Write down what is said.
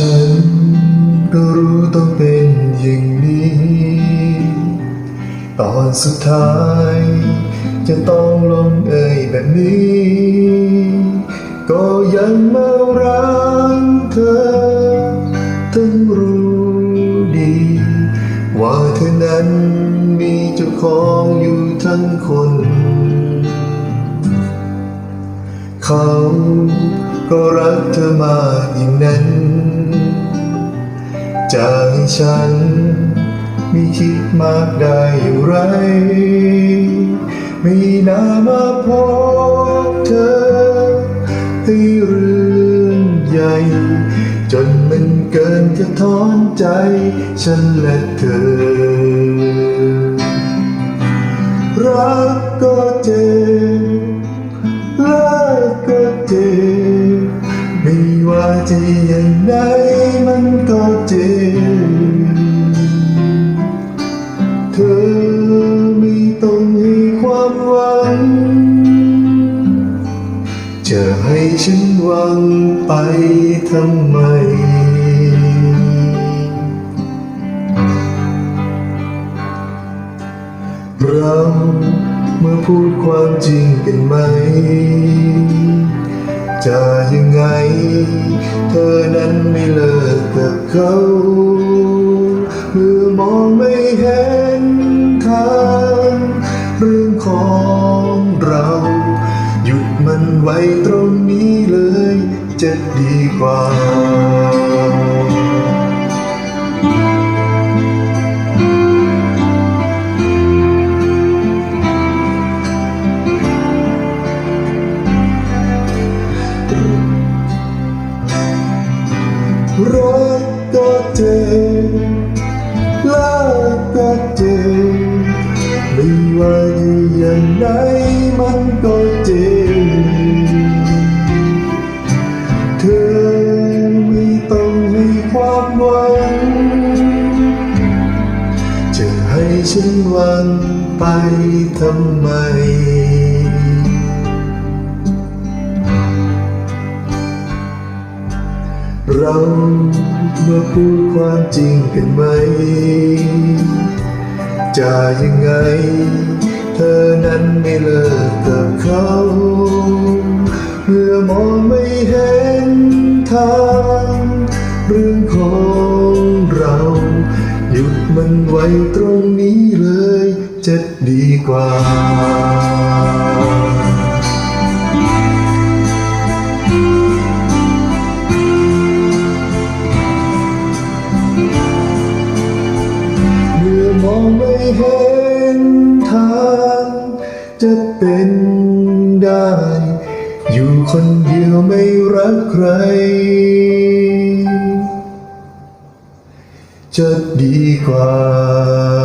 ก็รู้ต้องเป็นอย่างนี้ ตอนสุดท้าย จะต้องลงเอ่ยแบบนี้ ก็ยังมารักเธอทั้งรู้ดี ว่าเธอนั้นมีเจ้าของอยู่ทั้งคน เขาก็รักเธอมากอย่างนั้น จะให้ฉัน มีคิดมากได้อย่างไรไม่น่ามาพบเธอ ให้เรื่องใหญ่ จนมันเกินจะถอนใจ ฉันและเธอ รักก็เจ็บรักก็เจ็บไม่ว่าจะยังไง มันก็เธอไม่ต้องให้ความหวัง จะให้ฉันหวังไปทำไมเราเมื่อพูดความจริงกันไหม จะยังไง เธอนั้นไม่เลิกกับเขาเมื่อมองไม่เห็นทางเรื่องของเรา หยุดมันไว้ตรงนี้เลยจะดีกว่า รักก็เจ็บรักก็เจ็บไม่ว่าจะอย่างไรมันก็เจ็บเธอไม่ต้องให้ความหวังจะให้ฉันหวังไปทำไม เราเมื่อพูดความจริงกันไหม จะยังไง เธอนั้นไม่เลิกกับเขาเมื่อมองไม่เห็นทางเรื่องของเรา หยุดมันไว้ตรงนี้เลยจะดีกว่า จะเป็นได้ อยู่คนเดียวไม่รักใคร จะดีกว่า